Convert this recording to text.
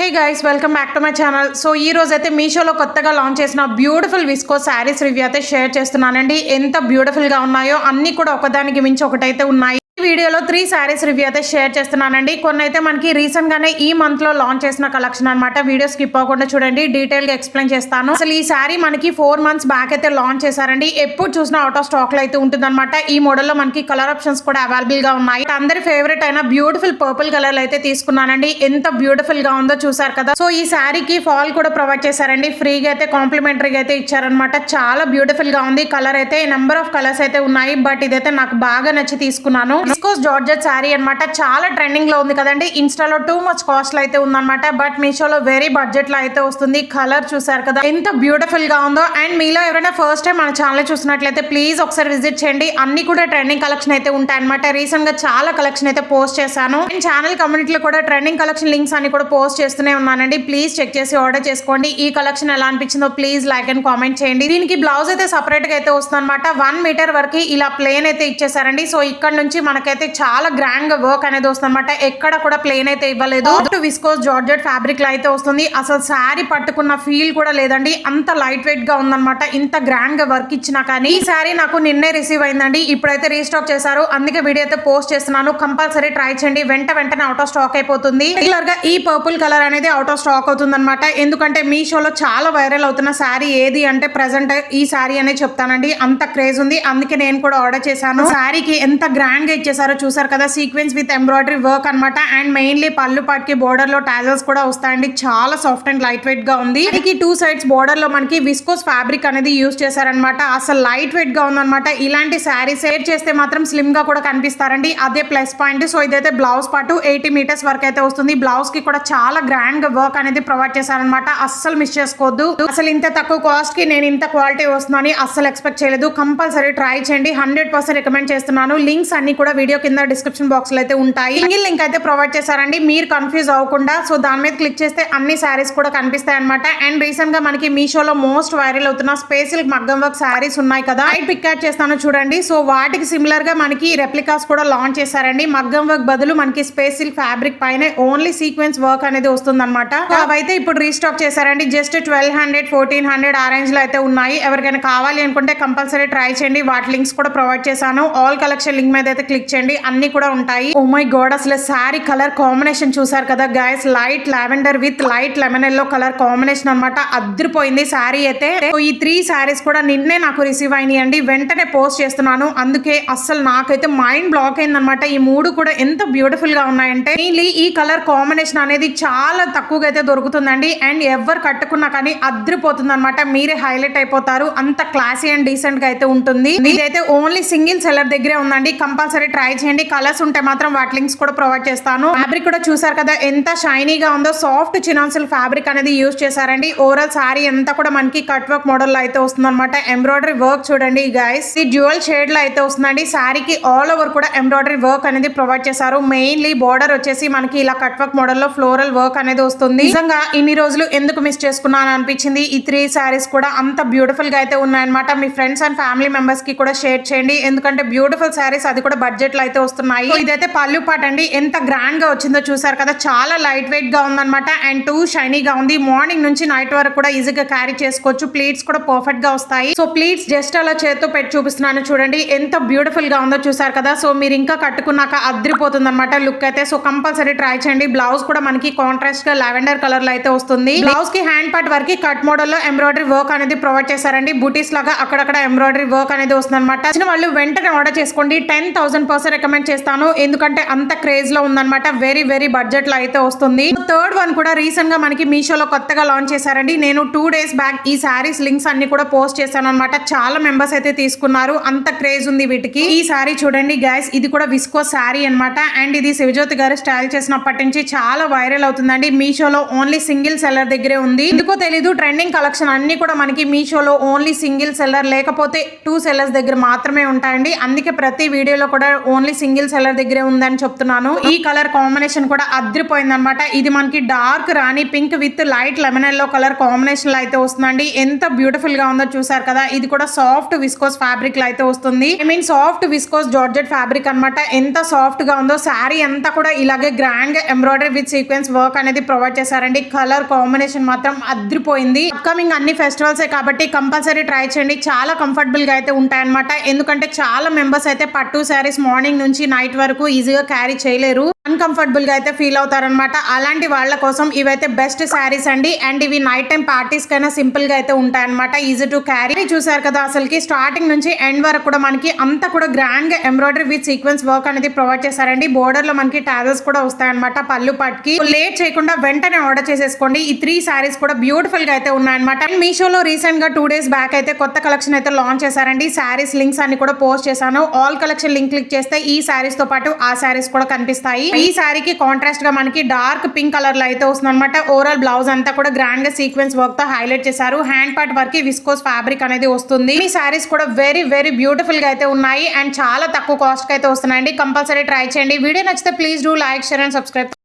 Hey guys welcome back to my channel so ఈ రోజు అయితే మీషోలో కొత్తగా లాంచ్ చేసిన బ్యూటిఫుల్ విస్కో శారీస్ రివ్యూ అయితే షేర్ చేస్తున్నానండి. ఎంత బ్యూటిఫుల్గా ఉన్నాయో అన్ని కూడా ఒకదానికి మించి ఒకటైతే ఉన్నాయి. వీడియోలో త్రీ శారీస్ రివ్యూ అయితే షేర్ చేస్తున్నానండి. కొన్ని అయితే మనకి రీసెంట్గానే ఈ మంత్లో లాంచ్ చేసిన కలెక్షన్ అనమాట వీడియో స్కిప్ అవ్వకుండా చూడండి డీటెయిల్గా ఎక్స్ప్లెయిన్ చేస్తాను. అసలు ఈ శారీ మనకి ఫోర్ మంత్స్ బ్యాక్ అయితే లాంచ్ చేశారండి. ఎప్పుడు చూసినా అవుట్ ఆఫ్ స్టాక్లో అయితే ఉంటుందన్నమాట. ఈ మోడల్లో మనకి కలర్ ఆప్షన్స్ కూడా అవైలబుల్గా ఉన్నాయి. అందరి ఫేవరెట్ అయిన బ్యూటిఫుల్ పర్పుల్ కలర్ అయితే తీసుకున్నానండి. ఎంత బ్యూటిఫుల్గా ఉందో చూసారు కదా. సో ఈ శారీకి ఫాల్ కూడా ప్రొవైడ్ చేశారండి. ఫ్రీగా అయితే కాంప్లిమెంటరీగా అయితే ఇచ్చారనమాట చాలా బ్యూటిఫుల్గా ఉంది. కలర్ అయితే నెంబర్ ఆఫ్ కలర్స్ అయితే ఉన్నాయి. బట్ ఇదైతే నాకు బాగా నచ్చి తీసుకున్నాను. విస్కోస్ జార్జెట్ శారీ అనమాట చాలా ట్రెండింగ్లో ఉంది కదండి. ఇన్స్టాలో టూ మచ్ కాస్ట్ అయితే ఉందన్నమాట. బట్ మీషోలో వెరీ బడ్జెట్లో అయితే వస్తుంది. కలర్ చూసారు కదా ఎంత బ్యూటిఫుల్గా ఉందో. అండ్ మీలో ఎవరైనా ఫస్ట్ టైం మన ఛానల్ చూసినట్లయితే ప్లీజ్ ఒకసారి విజిట్ చేయండి. అన్ని కూడా ట్రెండింగ్ కలెక్షన్ అయితే ఉంటాయి అనమాట రీసెంట్గా చాలా కలెక్షన్ అయితే పోస్ట్ చేశాను. అండ్ ఛానల్ కమ్యూనిటీలో కూడా ట్రెండింగ్ కలెక్షన్ లింక్స్ అన్ని కూడా పోస్ట్ చేస్తూనే ఉన్నానండి. ప్లీజ్ చెక్ చేసి ఆర్డర్ చేసుకోండి. ఈ కలెక్షన్ ఎలా అనిపించిందో ప్లీజ్ లైక్ అండ్ కామెంట్ చేయండి. దీనికి బ్లౌజ్ అయితే సపరేట్గా అయితే వస్తుంది అనమాట వన్ మీటర్ వరకు ఇలా ప్లేన్ అయితే ఇచ్చేసారండి సో ఇక్కడ నుంచి మనకైతే చాలా గ్రాండ్గా వర్క్ అనేది వస్తుంది అనమాట ఎక్కడ కూడా ప్లేన్ అయితే ఇవ్వలేదు. విస్కోస్ జార్జెట్ ఫ్యాబ్రిక్లో అయితే వస్తుంది. అసలు శారీ పట్టుకున్న ఫీల్ కూడా లేదండి. అంత లైట్ వెయిట్గా ఉందన్నమాట. ఇంత గ్రాండ్గా వర్క్ ఇచ్చినా కానీ ఈ శారీ నాకు నిన్నే రిసీవ్ అయిందండి. ఇప్పుడైతే రీస్టాక్ చేశారు. అందుకే వీడియో అయితే పోస్ట్ చేస్తున్నాను. కంపల్సరీ ట్రై చేయండి. వెంట వెంటనే అవుట్ ఆఫ్ స్టాక్ అయిపోతుంది. రెగ్యులర్గా ఈ పర్పుల్ కలర్ అనేది అవుట్ ఆఫ్ స్టాక్ అవుతుంది అనమాట ఎందుకంటే మీషోలో చాలా వైరల్ అవుతున్న శారీ ఏది అంటే ప్రెసెంట్ ఈ శారీ అనేది చెప్తానండి. అంత క్రేజ్ ఉంది. అందుకే నేను కూడా ఆర్డర్ చేశాను. శారీకి ఎంత గ్రాండ్గా ఇచ్చేసారో చూసారు కదా. సీక్వెన్స్ విత్ ఎంబ్రాయిడరీ వర్క్ అన్నమాట. అండ్ మెయిన్లీ పళ్ళు పాటికి బోర్డర్లో టాజల్స్ కూడా వస్తాయండి. చాలా సాఫ్ట్ అండ్ లైట్ వెయిట్గా ఉంది. దీనికి టూ సైడ్స్ బోర్డర్లో మనకి విస్కోస్ ఫ్యాబ్రిక్ అనేది యూస్ చేశారనమాట అసలు లైట్ వెయిట్గా ఉందన్నమాట. ఇలాంటి శారీ షేర్ చేస్తే మాత్రం స్లిమ్గా కూడా కనిపిస్తారండి. అదే ప్లస్ పాయింట్ సో ఇదైతే బ్లౌజ్ పాటు ఎయిటీ మీటర్స్ వరకు అయితే వస్తుంది. బ్లౌజ్కి కూడా చాలా గ్రాండ్గా వర్క్ అనేది ప్రొవైడ్ చేశారనమాట అస్సలు మిస్ చేసుకోవద్దు. అసలు ఇంత తక్కువ కాస్ట్కి నేను ఇంత క్వాలిటీ వస్తుందని అస్సలు ఎక్స్పెక్ట్ చేయలేదు. కంపల్సరీ ట్రై చేయండి. హండ్రెడ్ పర్సెంట్ రికమెండ్ చేస్తున్నాను. లింక్స్ అన్ని కూడా వీడియో కింద డిస్క్రిప్షన్ బాక్స్లో అయితే ఉంటాయి. సింగిల్ లింక్ అయితే ప్రొవైడ్ చేశారండి. మీరు కన్ఫ్యూజ్ అవ్వకుండా సో దాని మీద క్లిక్ చేస్తే అన్ని శారీస్ కూడా కనిపిస్తాయి అనమాట అండ్ రీసెంట్గా మనకి మీషోలో మోస్ట్ వైరల్ అవుతున్న స్పేసిల్ మగ్గం వర్క్ శారీస్ ఉన్నాయి కదా. రైట్ పిక్ యాడ్ చేస్తాను చూడండి. సో వాటికి సిమిలర్గా మనకి రెప్లికాస్ కూడా లాంచ్ చేశారండి. మగ్గం వర్క్ బదులు మనకి స్పేసిల్ ఫ్యాబ్రిక్ పైన ఓన్లీ సీక్వెన్స్ వర్క్ అనేది వస్తుంది అనమాట అవైతే ఇప్పుడు రీస్టాక్ చేశారండి. Just twelve hundred fourteen hundred ఆ రేంజ్లో అయితే ఉన్నాయి. ఎవరికైనా కావాలి అనుకుంటే కంపల్సరీ ట్రై చేయండి. వాటి లింక్స్ కూడా ప్రొవైడ్ చేశాను. ఆల్ కలెక్షన్ లింక్ మీద అయితే క్లిక్ చేయండి అన్ని కూడా ఉంటాయి. ఓ మై గోడ్ అసలు శారీ కలర్ కాంబినేషన్ చూసారు కదా guys light lavender with light lemon yellow colour combination అనమాట అద్దరిపోయింది శారీ అయితే. ఈ త్రీ శారీస్ కూడా నిన్నే నాకు రిసీవ్ అయినాయండి వెంటనే పోస్ట్ చేస్తున్నాను. అందుకే అస్సలు నాకైతే మైండ్ బ్లాక్ అయిందనమాట ఈ మూడు కూడా ఎంత బ్యూటిఫుల్గా ఉన్నాయంటే మెయిన్లీ ఈ కలర్ కాంబినేషన్ అనేది చాలా తక్కువగా అయితే దొరుకుతుందండి. అండ్ ఎవరు కట్టుకున్నా కానీ అద్దరిపోతుంది అనమాట మీరే హైలైట్ అయిపోతారు. అంత క్లాసీ అండ్ డీసెంట్గా అయితే ఉంటుంది. ఇదైతే ఓన్లీ సింగిల్ సెలర్ దగ్గరే ఉందండి. కంపల్సరీ ట్రై చేయండి. కలర్స్ ఉంటే మాత్రం వాటి లింక్స్ కూడా ప్రొవైడ్ చేస్తాను. ఫ్యాబ్రిక్ కూడా చూసారు కదా ఎంత షైనీగా ఉందో సాఫ్ట్ చినాన్సిల్ ఫ్యాబ్రిక్ అనేది యూస్ చేశారండి. ఓవరాల్ సారీ అంతా కూడా మనకి కట్ వర్క్ మోడల్లో అయితే వస్తుంది అనమాట ఎంబ్రాయిడరీ వర్క్ చూడండి గైస్ ఈ డ్యూయల్ షేడ్లో అయితే వస్తుందండి. సారీకి ఆల్ ఓవర్ కూడా ఎంబ్రాయిడరీ వర్క్ అనేది ప్రొవైడ్ చేశారు. మెయిన్లీ బోర్డర్ వచ్చేసి మనకి ఇలా కట్ వర్క్ మోడల్లో ఫ్లోరల్ వర్క్ అనేది వస్తుంది. నిజంగా ఇన్ని రోజులు ఎందుకు మిస్ చేసుకున్నాను అనిపించింది? ఈ త్రీ సారీస్ కూడా అంత బ్యూటిఫుల్గా అయితే ఉన్నాయన్నమాట. మీ ఫ్రెండ్స్ అండ్ ఫ్యామిలీ మెంబర్స్కి కూడా షేర్ చేయండి. ఎందుకంటే బ్యూటిఫుల్ సారీస్ అది కూడా బడ్జెట్ లో అయితే వస్తున్నాయి. ఇదైతే పళ్ళు పాట అండి. ఎంత గ్రాండ్గా వచ్చిందో చూసారు కదా. చాలా లైట్ వెయిట్గా ఉందన్నమాట. అండ్ టూ షైనీగా ఉంది. మార్నింగ్ నుంచి నైట్ వరకు కూడా ఈజీగా క్యారీ చేసుకోవచ్చు. ప్లేట్స్ కూడా పర్ఫెక్ట్గా వస్తాయి. సో ప్లేట్స్ జస్ట్ అలా చేత్తో పెట్టి చూపిస్తున్నాను చూడండి. ఎంత బ్యూటిఫుల్గా ఉందో చూసారు కదా. సో మీరు ఇంకా కట్టుకున్నాక అద్రిపోతుంది అనమాట లుక్ అయితే. సో కంపల్సరీ ట్రై చేయండి. బ్లౌజ్ కూడా మనకి కాంట్రాస్ట్గా లావెండర్ కలర్లో అయితే వస్తుంది. బ్లౌజ్కి హ్యాండ్ పార్ట్ వరకు కట్ మోడల్లో ఎంబ్రాయిడరీ వర్క్ అనేది ప్రొవైడ్ చేశారండి. బూటీస్ లాగా అక్కడక్కడ ఎంబ్రాయిడరీ వర్క్ అనేది వస్తుంది అనమాట వాళ్ళు వెంటనే ఆర్డర్ చేసుకోండి. టెన్ థౌసండ్ కోసం రికమెండ్ చేస్తాను. ఎందుకంటే అంత క్రేజ్లో ఉందన్నమాట. వెరీ వెరీ బడ్జెట్లో అయితే వస్తుంది. థర్డ్ వన్ కూడా రీసెంట్గా మనకి మీషోలో కొత్తగా లాంచ్ చేశారండి. నేను టూ డేస్ బ్యాక్ ఈ శారీస్ లింక్స్ అన్ని కూడా పోస్ట్ చేశాను అనమాట చాలా మెంబర్స్ అయితే తీసుకున్నారు. అంత క్రేజ్ ఉంది వీటికి. ఈ శారీ చూడండి గైస్ ఇది కూడా విస్కో శారీ అన్నమాట. అండ్ ఇది శివజ్యోతి గారు స్టైల్ చేసినప్పటి నుంచి చాలా వైరల్ అవుతుందండి. మీషోలో ఓన్లీ సింగిల్ సెల్లర్ దగ్గరే ఉంది. ఎందుకో తెలీదు ట్రెండింగ్ కలెక్షన్ అన్ని కూడా మనకి మీషోలో ఓన్లీ సింగిల్ సెల్లర్ లేకపోతే టూ సెల్లర్స్ దగ్గర మాత్రమే ఉంటాయండి. అందుకే ప్రతి వీడియోలో కూడా ఓన్లీ సింగిల్ సెలర్ దగ్గరే ఉందని చెప్తున్నాను. ఈ కలర్ కాంబినేషన్ కూడా అద్రిపోయింది అనమాట ఇది మనకి dark rani pink with light lemon yellow colour కాంబినేషన్లో అయితే వస్తుందండి. ఎంత బ్యూటిఫుల్గా ఉందో చూసారు కదా. ఇది కూడా సాఫ్ట్ విస్కోస్ ఫ్యాబ్రిక్లో అయితే వస్తుంది. I mean soft viscose georgette fabric అన్నమాట. ఎంత సాఫ్ట్గా ఉందో శారీ అంతా కూడా ఇలాగే grand embroidery with sequence work అనేది ప్రొవైడ్ చేశారండి. కలర్ కాంబినేషన్ మాత్రం అద్రిపోయింది. అప్కమింగ్ అన్ని ఫెస్టివల్స్ కాబట్టి కంపల్సరీ ట్రై చేయండి. చాలా కంఫర్టబుల్గా అయితే ఉంటాయన్నమాట. ఎందుకంటే చాలా మెంబర్స్ అయితే పట్టు శారీస్ మార్నింగ్ నుంచి నైట్ వరకు ఈజీగా క్యారీ చేయలేరు. అన్కంఫర్టబుల్గా అయితే ఫీల్ అవుతారనమాట అలాంటి వాళ్ళ కోసం ఇవైతే బెస్ట్ శారీస్ అండి. అండ్ ఇవి నైట్ టైం పార్టీస్ కైనా సింపుల్గా అయితే ఉంటాయన్నమాట. ఈజీ టు క్యారీ చూసారు కదా అసలుకి స్టార్టింగ్ నుంచి ఎండ్ వరకు కూడా మనకి అంతా కూడా గ్రాండ్గా ఎంబ్రాయిడరీ విత్ సీక్వెన్స్ వర్క్ అనేది ప్రొవైడ్ చేశారండి. బోర్డర్లో మనకి టాజెస్ కూడా వస్తాయన్నమాట పళ్ళు పట్టుకి లేట్ చేయకుండా వెంటనే ఆర్డర్ చేసేసుకోండి. ఈ త్రీ శారీస్ కూడా బ్యూటిఫుల్గా అయితే ఉన్నాయన్నమాట. అండ్ మీషోలో రీసెంట్గా టూ డేస్ బ్యాక్ అయితే కొత్త కలెక్షన్ అయితే లాంచ్ చేశారండి. శారీస్ లింక్స్ అన్ని కూడా పోస్ట్ చేశాను. ఆల్ కలెక్షన్ లింక్ క్లిక్ చేస్తే ఈ శారీస్తో పాటు ఆ శారీస్ కూడా కనిపిస్తాయి. ఈ శారీకి కాంట్రాస్ట్గా మనకి డార్క్ పింక్ కలర్లో అయితే వస్తుంది అనమాట ఓవరాల్ బ్లౌజ్ అంతా కూడా గ్రాండ్గా సీక్వెన్స్ వర్క్తో హైలైట్ చేశారు. Hand part work viscose fabric అనేది వస్తుంది. ఈ శారీస్ కూడా వెరీ వెరీ బ్యూటిఫుల్గా అయితే ఉన్నాయి. అండ్ చాలా తక్కువ కాస్ట్కి అయితే వస్తున్నాయండి. కంపల్సరీ ట్రై చేయండి. వీడియో నచ్చితే please do like share and subscribe